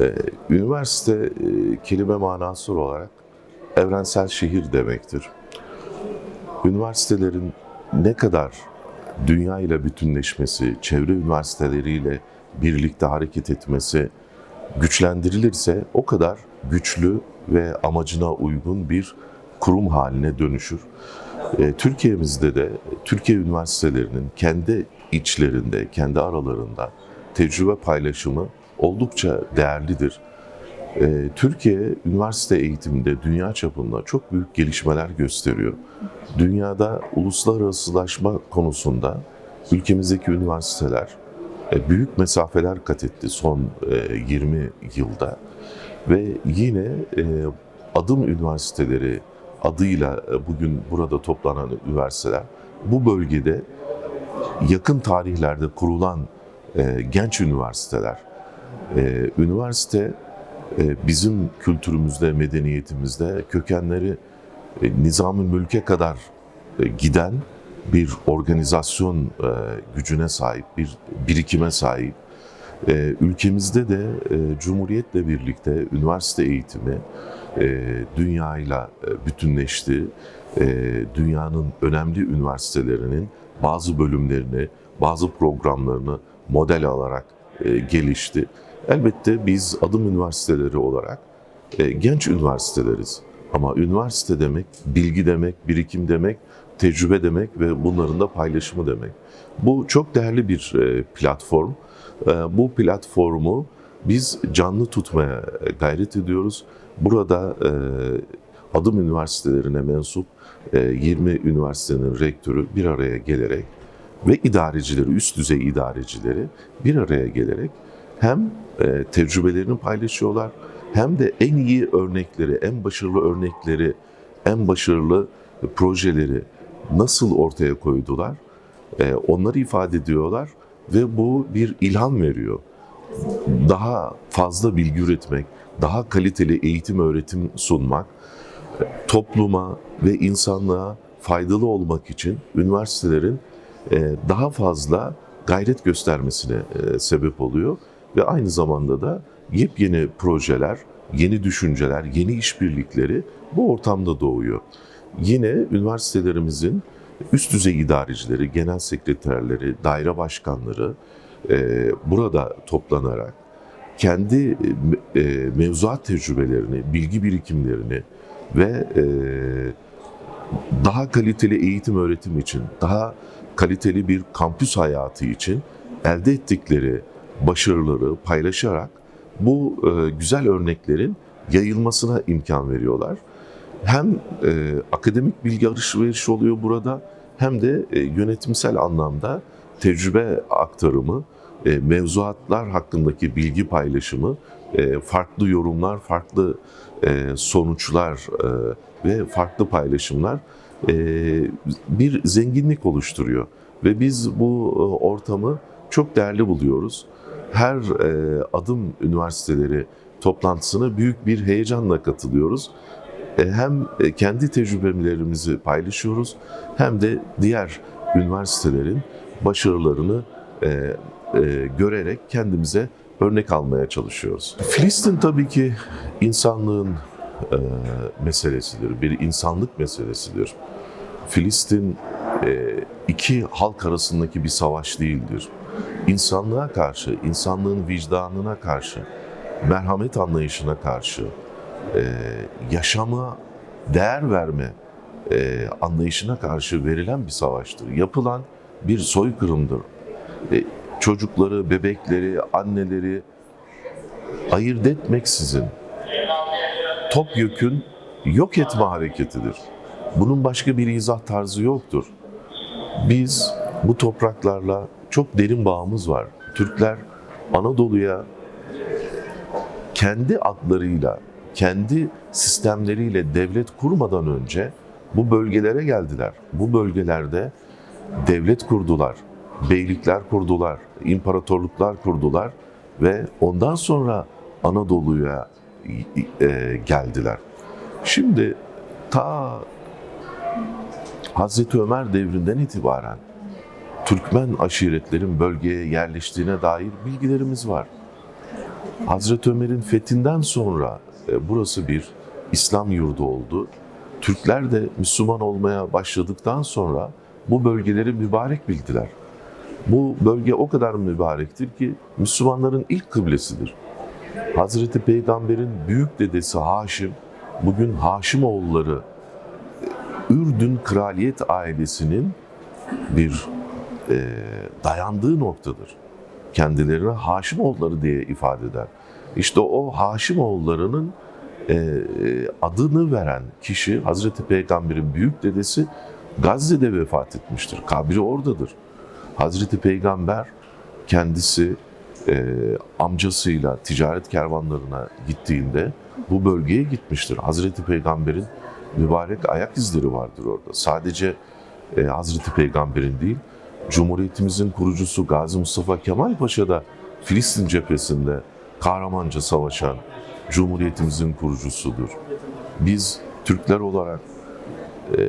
Ee, üniversite e, kelime manası olarak evrensel şehir demektir. Üniversitelerin ne kadar dünya ile bütünleşmesi, çevre üniversiteleriyle birlikte hareket etmesi güçlendirilirse o kadar güçlü ve amacına uygun bir kurum haline dönüşür. E, Türkiye'mizde de Türkiye üniversitelerinin kendi içlerinde, kendi aralarında tecrübe paylaşımı oldukça değerlidir. E, Türkiye üniversite eğitiminde dünya çapında çok büyük gelişmeler gösteriyor. Dünyada uluslararasılaşma konusunda ülkemizdeki üniversiteler e, büyük mesafeler kat etti son e, 20 yılda ve yine e, adım üniversiteleri adıyla e, bugün burada toplanan üniversiteler bu bölgede yakın tarihlerde kurulan e, genç üniversiteler. E, üniversite e, bizim kültürümüzde, medeniyetimizde kökenleri e, nizam-ı mülke kadar e, giden bir organizasyon e, gücüne sahip, bir birikime sahip. E, ülkemizde de e, Cumhuriyet'le birlikte üniversite eğitimi e, dünyayla e, bütünleşti. E, dünyanın önemli üniversitelerinin bazı bölümlerini, bazı programlarını model alarak e, gelişti. Elbette biz adım üniversiteleri olarak e, genç üniversiteleriz. Ama üniversite demek, bilgi demek, birikim demek, tecrübe demek ve bunların da paylaşımı demek. Bu çok değerli bir e, platform. E, Bu platformu biz canlı tutmaya gayret ediyoruz. Burada e, adım üniversitelerine mensup e, 20 üniversitenin rektörü bir araya gelerek ve idarecileri, üst düzey idarecileri bir araya gelerek hem e, tecrübelerini paylaşıyorlar hem de en iyi örnekleri, en başarılı örnekleri, en başarılı projeleri nasıl ortaya koydular e, onları ifade ediyorlar ve bu bir ilham veriyor. Daha fazla bilgi üretmek, daha kaliteli eğitim öğretim sunmak, e, topluma ve insanlığa faydalı olmak için üniversitelerin daha fazla gayret göstermesine sebep oluyor ve aynı zamanda da yepyeni projeler, yeni düşünceler, yeni işbirlikleri bu ortamda doğuyor. Yine üniversitelerimizin üst düzey idarecileri, genel sekreterleri, daire başkanları e, burada toplanarak kendi e, mevzuat tecrübelerini, bilgi birikimlerini ve e, daha kaliteli eğitim öğretim için, daha kaliteli bir kampüs hayatı için elde ettikleri başarıları paylaşarak bu e, güzel örneklerin yayılmasına imkan veriyorlar. Hem e, akademik bilgi alışverişi oluyor burada hem de e, yönetimsel anlamda tecrübe aktarımı, e, mevzuatlar hakkındaki bilgi paylaşımı, e, farklı yorumlar, farklı e, sonuçlar e, ve farklı paylaşımlar e, bir zenginlik oluşturuyor. Ve biz bu e, ortamı çok değerli buluyoruz. Her e, adım üniversiteleri toplantısına büyük bir heyecanla katılıyoruz. E, hem e, kendi tecrübelerimizi paylaşıyoruz hem de diğer üniversitelerin başarılarını e, e, görerek kendimize örnek almaya çalışıyoruz. Filistin tabii ki insanlığın e, meselesidir, bir insanlık meselesidir. Filistin e, iki halk arasındaki bir savaş değildir. İnsanlığa karşı, insanlığın vicdanına karşı, merhamet anlayışına karşı, e, yaşama değer verme e, anlayışına karşı verilen bir savaştır. Yapılan bir soykırımdır. E, çocukları, bebekleri, anneleri ayırt etmeksizin topyekün yok etme hareketidir. Bunun başka bir izah tarzı yoktur. Biz bu topraklarla çok derin bağımız var. Türkler Anadolu'ya kendi adlarıyla, kendi sistemleriyle devlet kurmadan önce bu bölgelere geldiler. Bu bölgelerde devlet kurdular, beylikler kurdular, imparatorluklar kurdular ve ondan sonra Anadolu'ya e, geldiler. Şimdi ta Hazreti Ömer devrinden itibaren Türkmen aşiretlerin bölgeye yerleştiğine dair bilgilerimiz var. Hazreti Ömer'in fethinden sonra e, burası bir İslam yurdu oldu. Türkler de Müslüman olmaya başladıktan sonra bu bölgeleri mübarek bildiler. Bu bölge o kadar mübarektir ki Müslümanların ilk kıblesidir. Hazreti Peygamber'in büyük dedesi Haşim, bugün Haşimoğulları e, Ürdün kraliyet ailesinin bir e, dayandığı noktadır. Kendilerine Haşimoğulları diye ifade eder. İşte o Haşimoğullarının e, adını veren kişi Hazreti Peygamber'in büyük dedesi Gazze'de vefat etmiştir. Kabri oradadır. Hazreti Peygamber kendisi e, amcasıyla ticaret kervanlarına gittiğinde bu bölgeye gitmiştir. Hazreti Peygamber'in mübarek ayak izleri vardır orada. Sadece e, Hazreti Peygamber'in değil, Cumhuriyetimizin kurucusu Gazi Mustafa Kemal Paşa da Filistin cephesinde kahramanca savaşan Cumhuriyetimizin kurucusudur. Biz Türkler olarak e,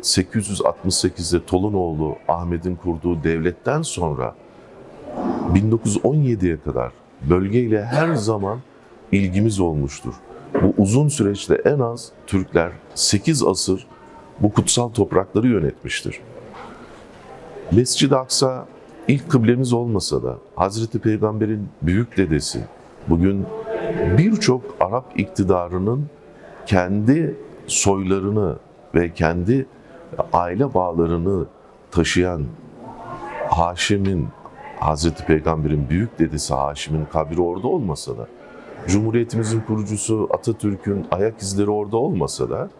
868'de Tolunoğlu Ahmet'in kurduğu devletten sonra 1917'ye kadar bölgeyle her zaman ilgimiz olmuştur. Bu uzun süreçte en az Türkler 8 asır bu kutsal toprakları yönetmiştir. Mescid-i Aksa ilk kıblemiz olmasa da Hazreti Peygamber'in büyük dedesi bugün birçok Arap iktidarının kendi soylarını ve kendi aile bağlarını taşıyan Haşim'in, Hazreti Peygamber'in büyük dedesi Haşim'in kabri orada olmasa da, Cumhuriyetimizin kurucusu Atatürk'ün ayak izleri orada olmasa da,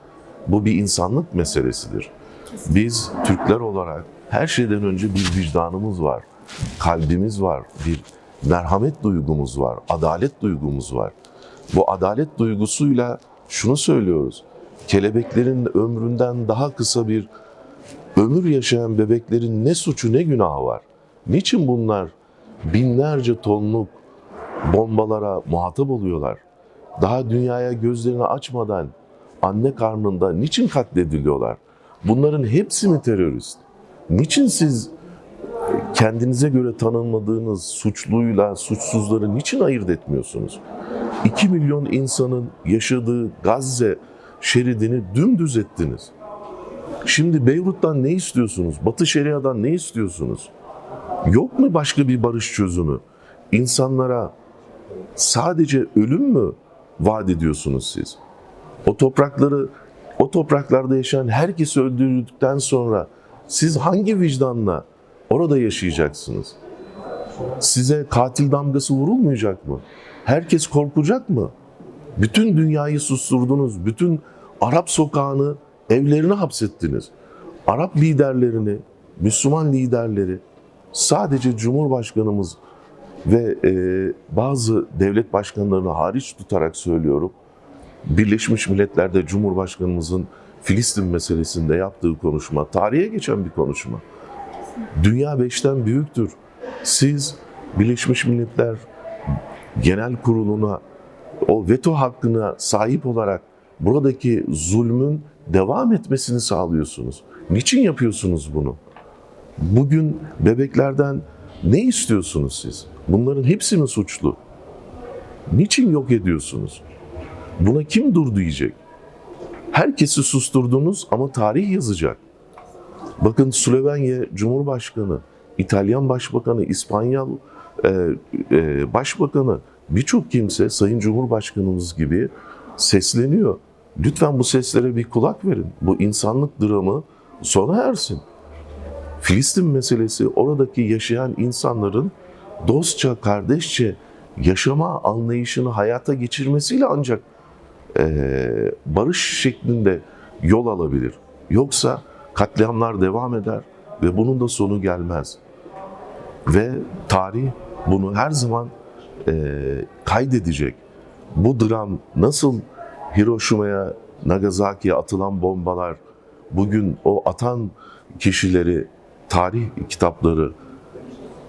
bu bir insanlık meselesidir. Biz Türkler olarak her şeyden önce bir vicdanımız var, kalbimiz var, bir merhamet duygumuz var, adalet duygumuz var. Bu adalet duygusuyla şunu söylüyoruz. Kelebeklerin ömründen daha kısa bir ömür yaşayan bebeklerin ne suçu ne günahı var? Niçin bunlar binlerce tonluk bombalara muhatap oluyorlar? Daha dünyaya gözlerini açmadan anne karnında niçin katlediliyorlar? Bunların hepsi mi terörist? Niçin siz kendinize göre tanınmadığınız suçluyla suçsuzları niçin ayırt etmiyorsunuz? 2 milyon insanın yaşadığı Gazze şeridini dümdüz ettiniz. Şimdi Beyrut'tan ne istiyorsunuz? Batı Şeria'dan ne istiyorsunuz? Yok mu başka bir barış çözümü? İnsanlara sadece ölüm mü vaat ediyorsunuz siz? O toprakları, o topraklarda yaşayan herkesi öldürdükten sonra siz hangi vicdanla orada yaşayacaksınız? Size katil damgası vurulmayacak mı? Herkes korkacak mı? Bütün dünyayı susturdunuz, bütün Arap sokağını evlerine hapsettiniz. Arap liderlerini, Müslüman liderleri sadece Cumhurbaşkanımız ve e, bazı devlet başkanlarını hariç tutarak söylüyorum. Birleşmiş Milletler'de Cumhurbaşkanımızın Filistin meselesinde yaptığı konuşma, tarihe geçen bir konuşma. Dünya beşten büyüktür. Siz Birleşmiş Milletler Genel Kurulu'na o veto hakkına sahip olarak buradaki zulmün devam etmesini sağlıyorsunuz. Niçin yapıyorsunuz bunu? Bugün bebeklerden ne istiyorsunuz siz? Bunların hepsi mi suçlu? Niçin yok ediyorsunuz? Buna kim dur diyecek? Herkesi susturdunuz ama tarih yazacak. Bakın Slovenya Cumhurbaşkanı, İtalyan Başbakanı, İspanyol e, e, Başbakanı birçok kimse Sayın Cumhurbaşkanımız gibi sesleniyor. Lütfen bu seslere bir kulak verin. Bu insanlık dramı sona ersin. Filistin meselesi oradaki yaşayan insanların dostça, kardeşçe yaşama anlayışını hayata geçirmesiyle ancak barış şeklinde yol alabilir. Yoksa katliamlar devam eder ve bunun da sonu gelmez. Ve tarih bunu her zaman e, kaydedecek. Bu dram nasıl Hiroşima'ya, Nagasaki'ye atılan bombalar bugün o atan kişileri tarih kitapları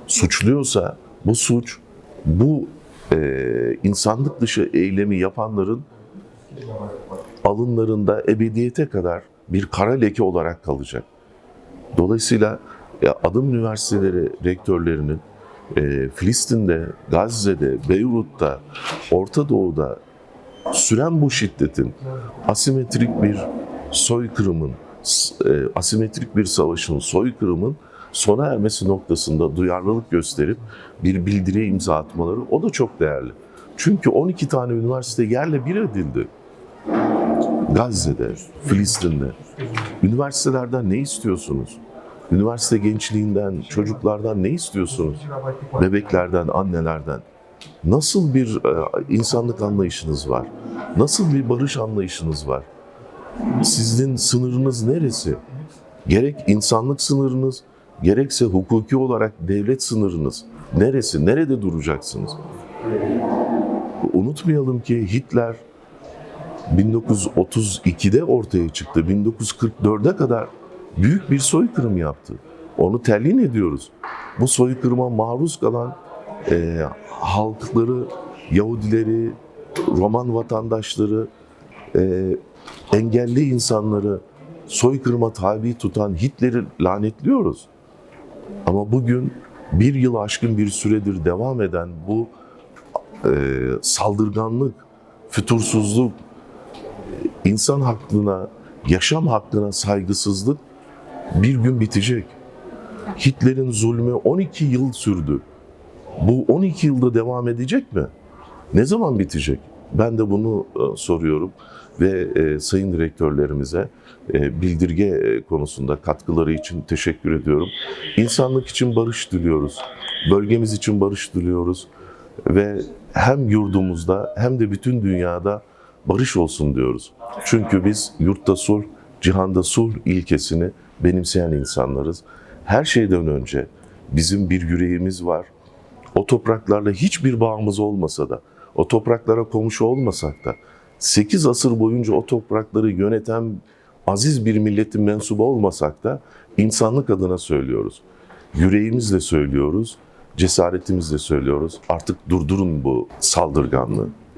suçluyorsa bu suç bu e, insanlık dışı eylemi yapanların alınlarında ebediyete kadar bir kara leke olarak kalacak. Dolayısıyla adım üniversiteleri rektörlerinin e, Filistin'de, Gazze'de, Beyrut'ta, Orta Doğu'da süren bu şiddetin asimetrik bir soykırımın, e, asimetrik bir savaşın, soykırımın sona ermesi noktasında duyarlılık gösterip bir bildiriye imza atmaları o da çok değerli. Çünkü 12 tane üniversite yerle bir edildi. Gazze'de, Filistin'de. Üniversitelerden ne istiyorsunuz? Üniversite gençliğinden, çocuklardan ne istiyorsunuz? Bebeklerden, annelerden. Nasıl bir e, insanlık anlayışınız var? Nasıl bir barış anlayışınız var? Sizin sınırınız neresi? Gerek insanlık sınırınız, gerekse hukuki olarak devlet sınırınız neresi? Nerede duracaksınız? Unutmayalım ki Hitler 1932'de ortaya çıktı. 1944'e kadar büyük bir soykırım yaptı. Onu telin ediyoruz. Bu soykırıma maruz kalan e, halkları, Yahudileri, Roman vatandaşları, e, engelli insanları soykırıma tabi tutan Hitler'i lanetliyoruz. Ama bugün bir yıl aşkın bir süredir devam eden bu e, saldırganlık, fütursuzluk, insan hakkına, yaşam hakkına saygısızlık bir gün bitecek. Hitler'in zulmü 12 yıl sürdü. Bu 12 yılda devam edecek mi? Ne zaman bitecek? Ben de bunu e, soruyorum ve e, sayın direktörlerimize e, bildirge konusunda katkıları için teşekkür ediyorum. İnsanlık için barış diliyoruz. Bölgemiz için barış diliyoruz ve hem yurdumuzda hem de bütün dünyada barış olsun diyoruz. Çünkü biz yurtta sulh, cihanda sulh ilkesini benimseyen insanlarız. Her şeyden önce bizim bir yüreğimiz var. O topraklarla hiçbir bağımız olmasa da, o topraklara komşu olmasak da, 8 asır boyunca o toprakları yöneten aziz bir milletin mensubu olmasak da insanlık adına söylüyoruz. Yüreğimizle söylüyoruz, cesaretimizle söylüyoruz. Artık durdurun bu saldırganlığı.